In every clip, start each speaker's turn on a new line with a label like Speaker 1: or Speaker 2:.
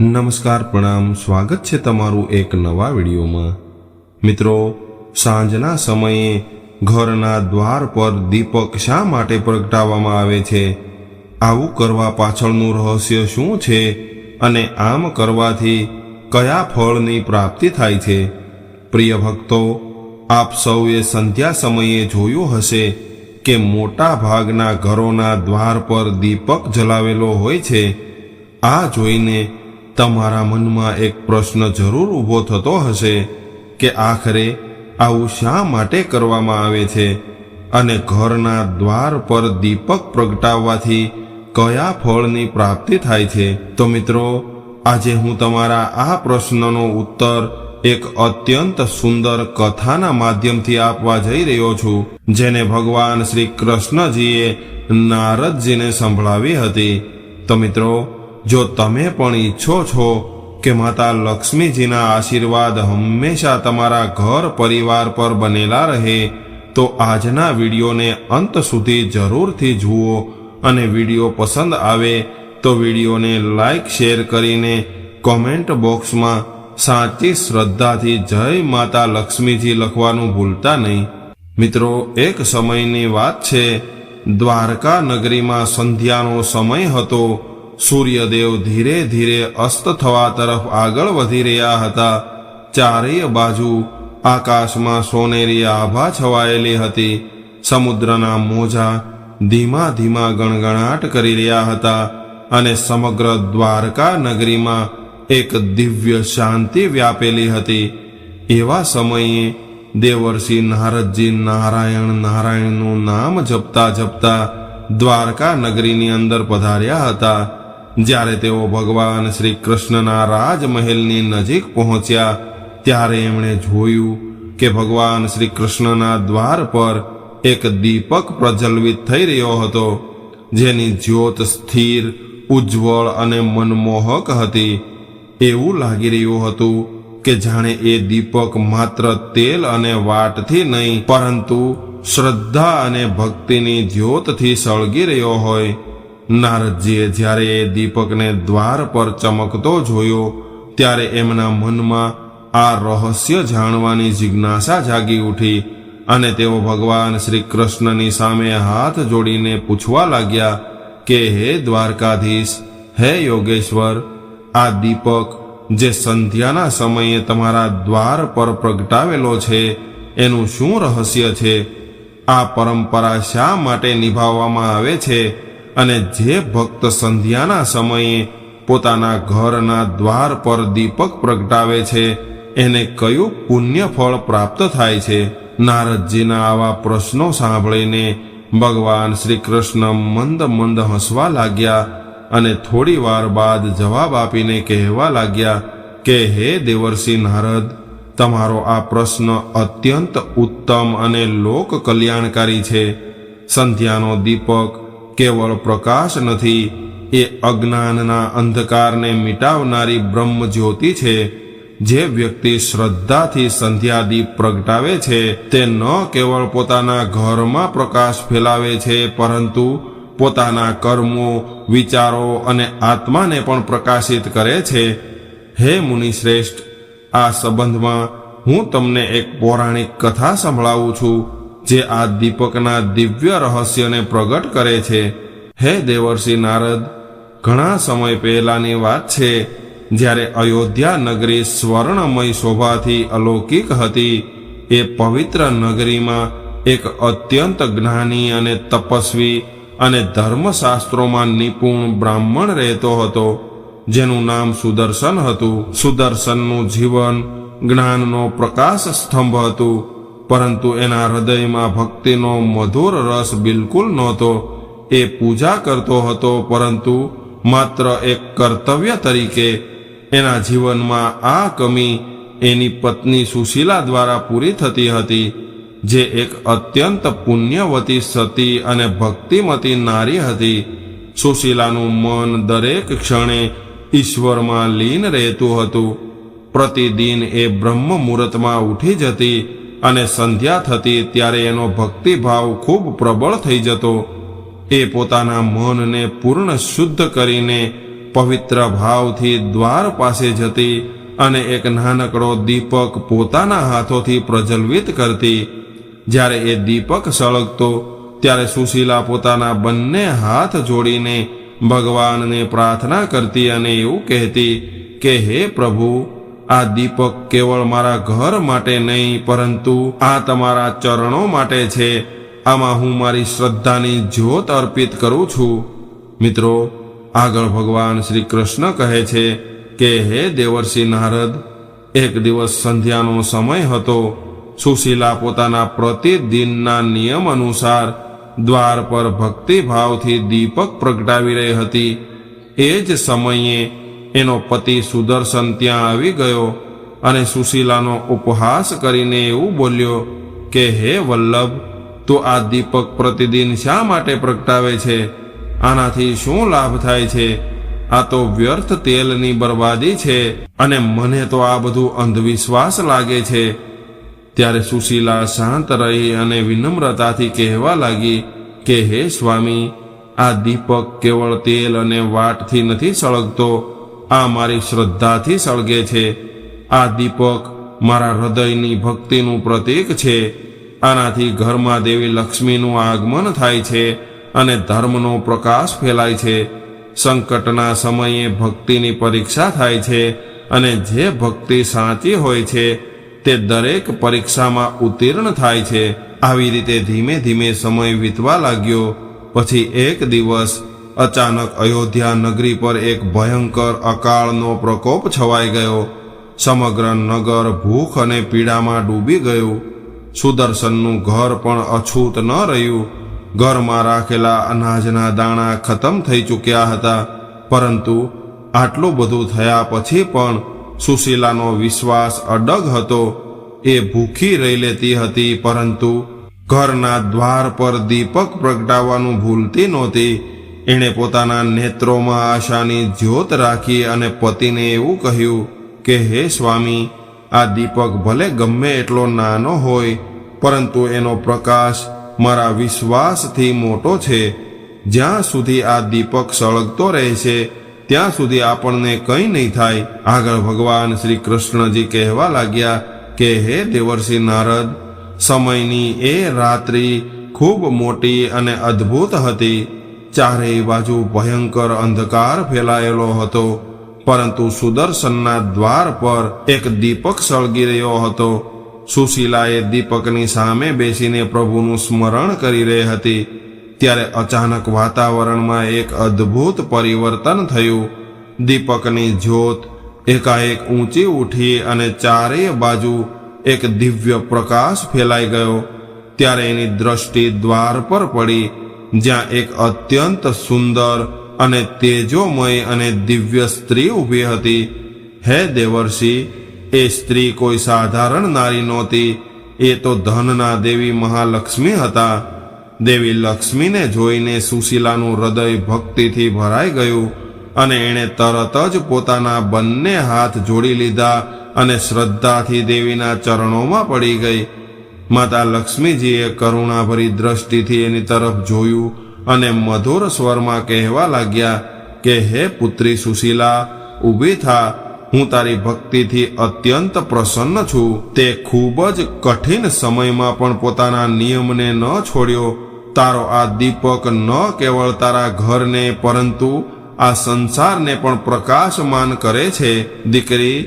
Speaker 1: નમસ્કાર, પ્રણામ, સ્વાગત છે તમારું એક નવા વિડીયોમાં. મિત્રો, સાંજના સમયે ઘરના દ્વાર પર દીપક શા માટે પ્રગટાવવામાં આવે છે? આવું કરવા પાછળનું રહસ્ય શું છે અને આમ કરવાથી કયા ફળની પ્રાપ્તિ થાય છે? પ્રિય ભક્તો, આપ સૌએ સંધ્યા સમયે જોયું હશે કે મોટા ભાગના ઘરોના દ્વાર પર દીપક જલાવેલો હોય છે. આ જોઈને તમારા મનમાં એક પ્રશ્ન જરૂર ઊભો થતો હશે કે આખરે આવું શા માટે કરવામાં આવે છે અને ઘરના દ્વાર પર દીપક પ્રગટાવવાથી કયા ફળની પ્રાપ્તિ થાય છે? તો મિત્રો, આજે હું તમારા આ પ્રશ્નનો ઉત્તર એક અત્યંત સુંદર કથાના માધ્યમથી આપવા જઈ રહ્યો છું, જેને ભગવાન શ્રી કૃષ્ણજીએ નારદજીને સંભળાવી હતી. તો મિત્રો જો તમે પણ ઈચ્છો છો કે માતા લક્ષ્મીજીના આશીર્વાદ હંમેશા તમારા ઘર પરિવાર પર બનેલા રહે, તો આજના વિડીયોને અંત સુધી જરૂરથી જુઓ અને વીડિયો પસંદ આવે તો વિડીયોને લાઈક, શેર કરીને કોમેન્ટ બોક્સમાં સાચી શ્રદ્ધાથી જય માતા લક્ષ્મીજી લખવાનું ભૂલતા નહીં. મિત્રો, એક સમયની વાત છે, દ્વારકા નગરીમાં સંધ્યાનો સમય હતો સૂર્યદેવ ધીરે ધીરે અસ્ત થવા તરફ આગળ વધી રહ્યા હતા. ચારેય બાજુ આકાશમાં સોનેરી આભા છવાયેલી હતી. સમુદ્રના મોજા ધીમા ધીમા ગણગણાટ કરી રહ્યા હતા અને સમગ્ર દ્વારકા નગરીમાં એક દિવ્ય શાંતિ વ્યાપેલી હતી. એવા સમયે દેવર્ષિ નારદજી નારાયણ નારાયણનું નામ જપતા જપતા દ્વારકા નગરીની અંદર પધાર્યા હતા. જ્યારે તેઓ ભગવાન શ્રી કૃષ્ણના રાજમહેલની નજીક પહોંચ્યા, ત્યારે એમણે જોયું કે ભગવાન શ્રી કૃષ્ણના દ્વાર પર એક દીપક પ્રજ્વલિત થઈ રહ્યો હતો, જેની જ્યોત સ્થિર, ઉજ્જવળ અને મનમોહક હતી. એવું લાગી રહ્યું હતું કે જાણે એ દીપક માત્ર તેલ અને વાટથી નહીં, પરંતુ શ્રદ્ધા અને ભક્તિની જ્યોતથી સળગી રહ્યો હોય. નારદજીએ જ્યારે એ દીપકને દ્વાર પર ચમકતો જોયો, ત્યારે એમના મનમાં આ રહસ્ય જાણવાની જિજ્ઞાસા જાગી ઉઠી અને તેઓ ભગવાન શ્રી કૃષ્ણની સામે હાથ જોડીને પૂછવા લાગ્યા કે, હે દ્વારકાધીશ, હે યોગેશ્વર, આ દીપક જે સંધ્યાના સમયે તમારા દ્વાર પર પ્રગટાવેલો છે, એનું શું રહસ્ય છે? આ પરંપરા શા માટે નિભાવવામાં આવે છે? અને જે ભક્ત સંધ્યાના સમયે પોતાના ઘરના દ્વાર પર દીપક પ્રગટાવે છે, એને કયું પુણ્ય ફળ પ્રાપ્ત થાય છે? નારદજીના આવા પ્રશ્નો સાંભળીને ભગવાન શ્રી કૃષ્ણ મંદ મંદ હસવા લાગ્યા અને થોડી વાર બાદ જવાબ આપીને કહેવા લાગ્યા કે, હે દેવર્ષિ નારદ, તમારો આ પ્રશ્ન અત્યંત ઉત્તમ અને લોક કલ્યાણકારી છે. સંધ્યાનો દીપક કેવળ પ્રકાશ નથી, એ અજ્ઞાનના અંધકારને મિટાવનારી બ્રહ્મ જ્યોતિ છે, જે વ્યક્તિ શ્રદ્ધાથી સંધ્યાદીપ પ્રગટાવે છે, તે ન કેવળ પોતાના ઘરમાં પ્રકાશ ફેલાવે છે, પરંતુ પોતાના કર્મો, વિચારો અને આત્માને પણ પ્રકાશિત કરે છે. હે મુનિશ્રેષ્ઠ, આ સંબંધમાં હું તમને એક પૌરાણિક કથા સંભળાવું છું. જે આ દીપકના દિવ્ય રહસ્યને પ્રગટ કરે છે. હે દેવર્ષિ નારદ, ઘણા સમય પહેલાની વાત છે, જ્યારે અયોધ્યા નગરી સ્વર્ણમય શોભાથી અલૌકિક હતી. એ પવિત્ર નગરીમાં એક અત્યંત જ્ઞાની અને તપસ્વી અને ધર્મશાસ્ત્રોમાં નિપુણ બ્રાહ્મણ રહેતો હતો, જેનું નામ સુદર્શન હતું. સુદર્શનનું જીવન જ્ઞાનનો પ્રકાશ સ્તંભ હતું. પરંતુ એના હૃદયમાં ભક્તિનો મધુર રસ બિલકુલ નહોતો. એ પૂજા કરતો હતો, પરંતુ માત્ર એક કર્તવ્ય તરીકે એના જીવનમાં આ કમી એની પત્ની સુશીલા દ્વારા પૂરી થતી હતી, જે એક અત્યંત પુણ્યવતી સતી અને ભક્તિમતી નારી હતી. સુશીલાનું મન દરેક ક્ષણે ઈશ્વરમાં લીન રહેતું હતું. પ્રતિદિન એ બ્રહ્મ મુહૂર્તમાં ઉઠી જતી અને સંધ્યા થતી ત્યારે એનો ભક્તિભાવ ખૂબ પ્રબળ થઈ જતો. એ પોતાના મનને પૂર્ણ શુદ્ધ કરીને પવિત્ર ભાવથી દ્વાર પાસે જતી અને એક નાનકડો દીપક પોતાના હાથોથી પ્રજ્વલિત કરતી. જ્યારે એ દીપક સળગતો, ત્યારે સુશીલા પોતાના બંને હાથ જોડીને ભગવાનને પ્રાર્થના કરતી અને એવું કહેતી કે, હે પ્રભુ આ દીપક કેવળ મારા ઘર માટે નહીં, પરંતુ આ તમારા ચરણો માટે છે. આમાં હું મારી શ્રદ્ધાની જ્યોત અર્પિત કરું છું. મિત્રો, આગળ ભગવાન શ્રી કૃષ્ણ કહે છે કે, હે દેવર્ષિ નારદ, એક દિવસ સંધ્યાનો સમય હતો. સુશીલા પોતાના પ્રતિદિનના નિયમ અનુસાર દ્વાર પર ભક્તિભાવથી દીપક પ્રગટાવી રહી હતી. એ જ સમયે એનો પતિ સુદર્શન ત્યાં આવી ગયો અને સુશીલાનો ઉપહાસ કરીને એવું બોલ્યો કે, હે વલ્લભ, તું આ દીપક પ્રતિદિન શા માટે પ્રગટાવે છે? આનાથી શું લાભ થાય છે? આ તો વ્યર્થ તેલની બરબાદી છે અને મને તો આ બધું અંધવિશ્વાસ લાગે છે. ત્યારે સુશીલા શાંત રહી અને વિનમ્રતાથી કહેવા લાગી કે, હે સ્વામી, આ દીપક કેવળ તેલ અને વાટથી નથી સળગતો આ મારી શ્રદ્ધાથી સળગે છે. આ દીપક મારા હૃદયની ભક્તિનું પ્રતીક છે. આનાથી ઘરમાં દેવી લક્ષ્મીનું આગમન થાય છે અને ધર્મનો પ્રકાશ ફેલાય છે. સંકટના સમયે ભક્તિની પરીક્ષા થાય છે અને જે ભક્તિ સાચી હોય છે તે દરેક પરીક્ષામાં ઉત્તીર્ણ થાય છે. આવી રીતે ધીમે ધીમે સમય વીતવા લાગ્યો. પછી એક દિવસ અચાનક અયોધ્યા નગરી પર એક ભયંકર અકાળનો પ્રકોપ છવાઈ ગયો. સમગ્ર નગર ભૂખ અને પીડામાં ડૂબી ગયું. સુદર્શનનું ઘર પણ અછૂત ન રહ્યું. ઘરમાં રાખેલા અનાજના દાણા ખતમ થઈ ચૂક્યા હતા. પરંતુ આટલું બધું થયા પછી પણ સુશીલાનો વિશ્વાસ અડગ હતો. એ ભૂખી રહી લેતી હતી, પરંતુ ઘરના દ્વાર પર દીપક પ્રગટાવવાનું ભૂલતી નહોતી. એણે પોતાના નેત્રોમાં આશાની જ્યોત રાખી અને પતિને એવું કહ્યું કે, હે સ્વામી, આ દીપક ભલે ગમે એટલો નાનો હોય, પરંતુ એનો પ્રકાશ મારા વિશ્વાસથી મોટો છે. જ્યાં સુધી આ દીપક સળગતો રહેશે, ત્યાં સુધી આપણને કંઈ નહીં થાય. આગળ ભગવાન શ્રી કૃષ્ણજી કહેવા લાગ્યા કે, હે દેવર્ષિ નારદ, સમયની એ રાત્રિ ખૂબ મોટી અને અદ્ભુત હતી. ચારેય બાજુ ભયંકર અંધકાર ફેલાયેલો હતો, પરંતુ સુદર્શનના દ્વાર પર એક દીપક સળગી રહ્યો હતો. સુશીલાએ દીપકની સામે બેસીને પ્રભુનું સ્મરણ કરી રહી હતી. ત્યારે અચાનક વાતાવરણમાં એક અદ્ભુત પરિવર્તન થયું. દીપકની જ્યોત એકાએક ઊંચી ઉઠી અને ચારેય બાજુ એક દિવ્ય પ્રકાશ ફેલાઈ ગયો. ત્યારે એની દ્રષ્ટિ દ્વાર પર પડી જ્યાં એક અત્યંત સુંદર અને તેજોમય અને દિવ્ય સ્ત્રી ઊભી હતી. હે દેવર્ષિ, એ સ્ત્રી કોઈ સાધારણ નારી નહોતી. એ તો ધનના દેવી મહાલક્ષ્મી હતા. દેવી લક્ષ્મીને જોઈને સુશીલાનું હૃદય ભક્તિથી ભરાઈ ગયું અને એણે તરત જ પોતાના બંને હાથ જોડી લીધા અને શ્રદ્ધાથી દેવીના ચરણોમાં પડી ગઈ. માતા લક્ષ્મીજીએ કરુણાભરી દ્રષ્ટિથી એની તરફ જોયું અને મધુર સ્વરમાં કહેવા લાગ્યા કે, હે પુત્રી સુશીલા, ઊભી થા. હું તારી ભક્તિથી અત્યંત પ્રસન્ન છું. તે ખૂબ જ કઠિન સમયમાં પણ પોતાના નિયમને ન છોડ્યો. તારો આ દીપક ન કેવળ તારા ઘરને, પરંતુ આ સંસારને પણ પ્રકાશમાન કરે છે. દીકરી,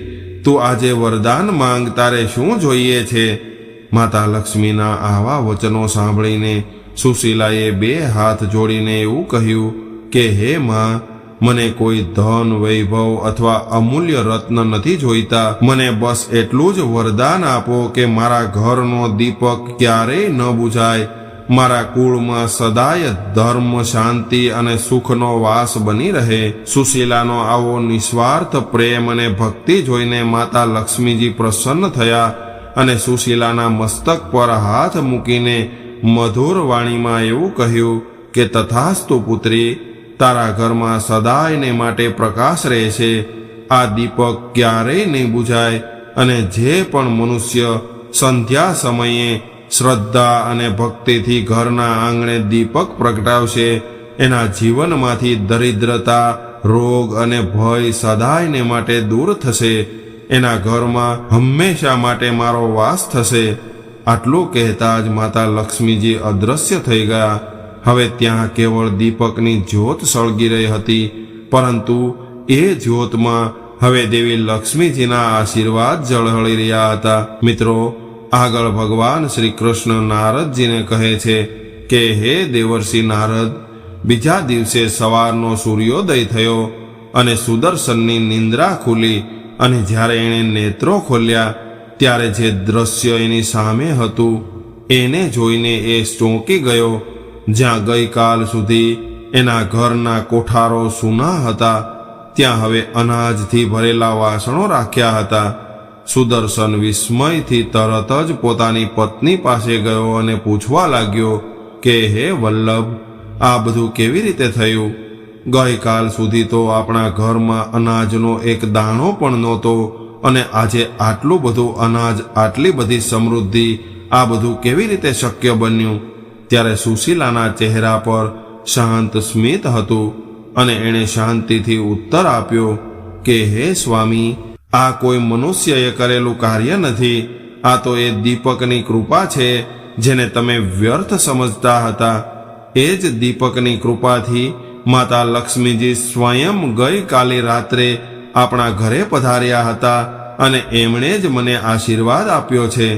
Speaker 1: તું આજે વરદાન માંગ. તારે શું જોઈએ છે? માતા લક્ષ્મીના આવા વચનો સાંભળીને સુશીલાએ બે હાથ જોડીને એવું કહ્યું કે, હે માં, મને કોઈ ધન, વૈભવ અથવા અમૂલ્ય રત્ન નથી જોઈતા. મને બસ એટલું જ વરદાન આપો કે મારા ઘરનો દીપક ક્યારેય ન બુઝાય. મારા કુળમાં સદાય ધર્મ, શાંતિ અને સુખનો વાસ બની રહે. સુશીલાનો આવો નિસ્વાર્થ પ્રેમ અને ભક્તિ જોઈને માતા લક્ષ્મીજી પ્રસન્ન થયા. અને સુશીલાના મસ્તક પર હાથ મૂકીને મધુર વાણીમાં એવું કહ્યું કે, તથાસ્તુ પુત્રી, તારા ઘરમાં સદાયને માટે પ્રકાશ રહેશે. આ દીપક ક્યારેય નહીં બુઝાય અને જે પણ મનુષ્ય સંધ્યા સમયે શ્રદ્ધા અને ભક્તિથી ઘરના આંગણે દીપક પ્રગટાવશે, એના જીવનમાંથી દરિદ્રતા, રોગ અને ભય સદાયને માટે દૂર થશે. એના ઘરમાં હંમેશા માટે મારો વાસ થશે. આટલું કહેતા જ માતા લક્ષ્મીજી અદૃશ્ય થઈ ગયા. હવે ત્યાં કેવળ દીપકની જ્યોત સળગી રહી હતી. પરંતુ એ જ્યોતમાં હવે દેવી લક્ષ્મીજીના આશીર્વાદ ઝળહળી રહ્યા હતા. મિત્રો, આગળ ભગવાન શ્રી કૃષ્ણ નારદજીને કહે છે કે, હે દેવર્ષિ નારદ, બીજા દિવસે સવારનો સૂર્યોદય થયો અને સુદર્શનની નિંદ્રા ખુલી. અને જ્યારે એણે નેત્રો ખોલ્યા, ત્યારે જે દ્રશ્ય એની સામે હતું, એને જોઈને એ ચોંકી ગયો, જ્યાં ગઈકાલ સુધી એના ઘરના કોઠારો સૂના હતા, ત્યાં હવે અનાજથી ભરેલા વાસણો રાખ્યા હતા. સુદર્શન વિસ્મયથી તરત જ પોતાની પત્ની પાસે ગયો અને પૂછવા લાગ્યો કે, હે વલ્લભ, આ બધું કેવી રીતે થયું? ગઈકાલ સુધી તો આપણા ઘરમાં અનાજનો એક દાણો પણ નહોતો અને આજે આટલું બધું અનાજ, આટલી બધી સમૃદ્ધિ આ બધું કેવી રીતે શક્ય બન્યું? ત્યારે સુશીલાના ચહેરા પર શાંત સ્મિત હતું અને એણે શાંતિથી ઉત્તર આપ્યો કે, હે સ્વામી, આ કોઈ મનુષ્યએ કરેલું કાર્ય નથી. આ તો એ દીપકની કૃપા છે જેને તમે વ્યર્થ સમજતા હતા. એ જ દીપકની કૃપાથી માતા લક્ષ્મીજી સ્વયં ગઈકાલે રાત્રે આપણા ઘરે પધાર્યા હતા અને એમણે જ મને આશીર્વાદ આપ્યો છે.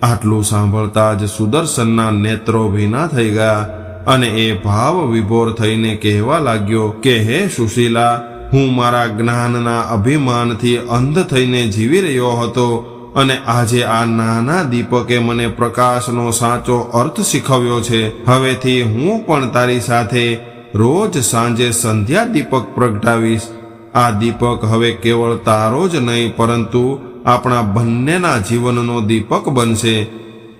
Speaker 1: આટલું સાંભળતા જ સુદર્શનના નેત્રો ભીના થઈ ગયા અને એ ભાવ વિભોર થઈને કહેવા લાગ્યો કે, હે સુશીલા, હું મારા જ્ઞાનના અભિમાનથી અંધ થઈને જીવી રહ્યો હતો અને આજે આ નાના દીપકે મને પ્રકાશનો સાચો અર્થ શીખવ્યો છે. હવેથી હું પણ તારી સાથે રોજ સાંજે સંધ્યા દીપક પ્રગટાવીશ. આ દીપક હવે કેવળ તારો જ નહીં, પરંતુ આપણા બંનેના જીવનનો દીપક બનશે.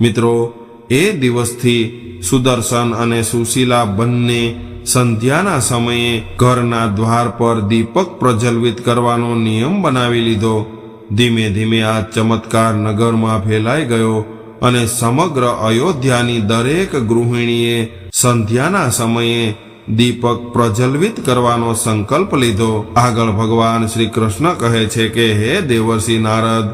Speaker 1: મિત્રો, એ દિવસથી સુદર્શન અને સુશીલા બંને સંધ્યાના સમયે ઘરના દ્વાર પર દીપક પ્રજ્વલિત કરવાનો નિયમ બનાવી લીધો. ધીમે ધીમે આ ચમત્કાર નગરમાં ફેલાઈ ગયો અને સમગ્ર અયોધ્યાની દરેક ગૃહિણીએ સંધ્યાના સમયે દીપક પ્રજ્વલિત કરવાનો સંકલ્પ લીધો. આગળ ભગવાન શ્રી કૃષ્ણ કહે છે કે, હે દેવર્ષિ નારદ,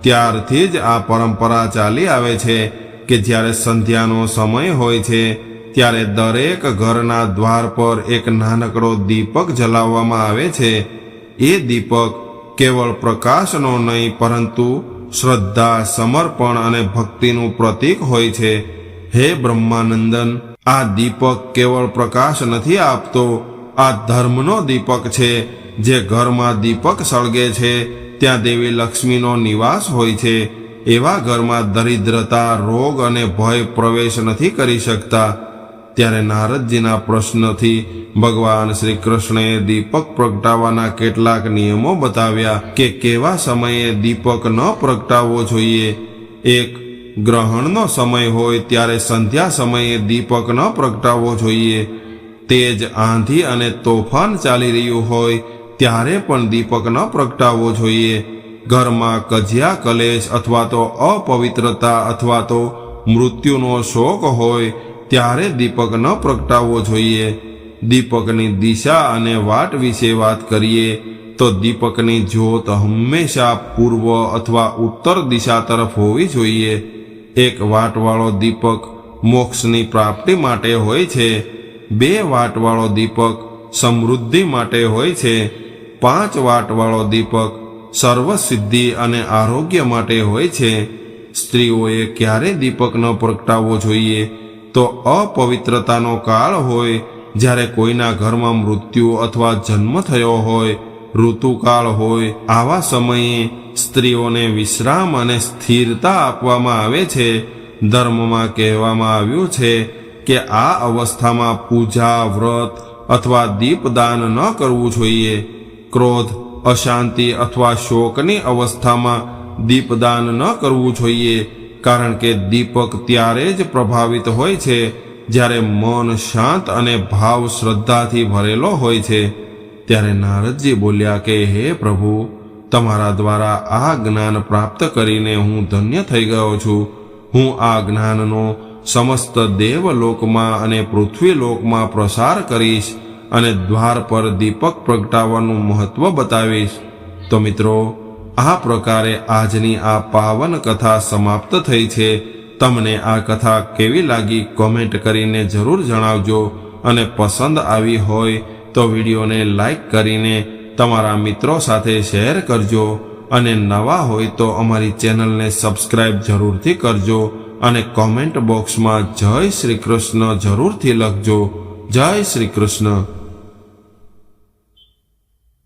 Speaker 1: ત્યારથી જ આ પરંપરા ચાલી આવે છે કે જ્યારે સંધ્યાનો સમય હોય છે, ત્યારે દરેક ઘરના દ્વાર પર એક નાનકડો દીપક જલાવવામાં આવે છે. એ દીપક કેવળ પ્રકાશનો નહીં, પરંતુ શ્રદ્ધા, સમર્પણ અને ભક્તિનું પ્રતીક હોય છે. હે બ્રહ્માનંદન આ દીપક કેવળ પ્રકાશ નથી આપતો, આ ધર્મનો દીપક છે. જે ઘરમાં દીપક સળગે છે, ત્યાં દેવી લક્ષ્મીનો નિવાસ હોય છે. એવા ઘરમાં દરિદ્રતા, રોગ અને ભય પ્રવેશ નથી કરી શકતા. ત્યારે નારદજીના પ્રશ્નથી ભગવાન શ્રી કૃષ્ણએ દીપક પ્રગટાવવાના કેટલાક નિયમો બતાવ્યા કે કેવા સમયે દીપક ન પ્રગટાવવો જોઈએ? એક ગ્રહણનો સમય હોય ત્યારે સંધ્યા સમયે દીપક ન પ્રગટાવવો જોઈએ. તેજ આંધી અને તોફાન ચાલી રહ્યું હોય ત્યારે પણ દીપક ન પ્રગટાવવો જોઈએ. ઘરમાં કજિયા કલેશ અથવા તો અપવિત્રતા અથવા તો મૃત્યુનો શોક હોય ત્યારે દીપક ન પ્રગટાવવો જોઈએ. દીપકની દિશા અને વાટ વિશે વાત કરીએ તો દીપકની જ્યોત હંમેશા પૂર્વ અથવા ઉત્તર દિશા તરફ હોવી જોઈએ. એક વાટવાળો દીપક મોક્ષની પ્રાપ્તિ માટે હોય છે, બે વાટવાળો દીપક સમૃદ્ધિ માટે હોય છે, પાંચ વાટવાળો દીપક સર્વસિદ્ધિ અને આરોગ્ય માટે હોય છે. સ્ત્રીઓએ ક્યારે દીપક ન પ્રગટાવવો જોઈએ તો અપવિત્રતાનો કાળ હોય, જ્યારે કોઈના ઘરમાં મૃત્યુ અથવા જન્મ થયો હોય ઋતુકાળ હોય, આવા સમયે સ્ત્રીઓને વિશ્રામ અને સ્થિરતા આપવામાં આવે છે. ધર્મમાં કહેવામાં આવ્યું છે કે આ અવસ્થામાં પૂજા, વ્રત અથવા દીપદાન ન કરવું જોઈએ. ક્રોધ, અશાંતિ અથવા શોકની અવસ્થામાં દીપદાન ન કરવું જોઈએ, કારણ કે દીપક ત્યારે જ પ્રભાવિત હોય છે જ્યારે મન શાંત અને ભાવ શ્રદ્ધાથી ભરેલો હોય છે. ત્યારે નારદજી બોલ્યા કે, હે પ્રભુ, તમારા દ્વારા આ જ્ઞાન પ્રાપ્ત કરીને હું ધન્ય થઈ ગયો છું. હું આ જ્ઞાનનો સમસ્ત દેવલોકમાં અને પૃથ્વીલોકમાં પ્રસાર કરીશ અને દ્વાર પર દીપક પ્રગટાવવાનું મહત્વ બતાવીશ. તો મિત્રો, આ પ્રકારે આજની આ પાવન કથા સમાપ્ત થઈ છે. તમને આ કથા કેવી લાગી? કોમેન્ટ કરીને જરૂર જણાવજો અને પસંદ આવી હોય તો વિડીયોને લાઈક કરીને તમારા મિત્રો સાથે શેર કરજો અને નવા હોય તો અમારી ચેનલને સબસ્ક્રાઇબ જરૂરથી કરજો અને કોમેન્ટ બોક્સમાં જય શ્રી કૃષ્ણ જરૂરથી લખજો. જય શ્રી કૃષ્ણ.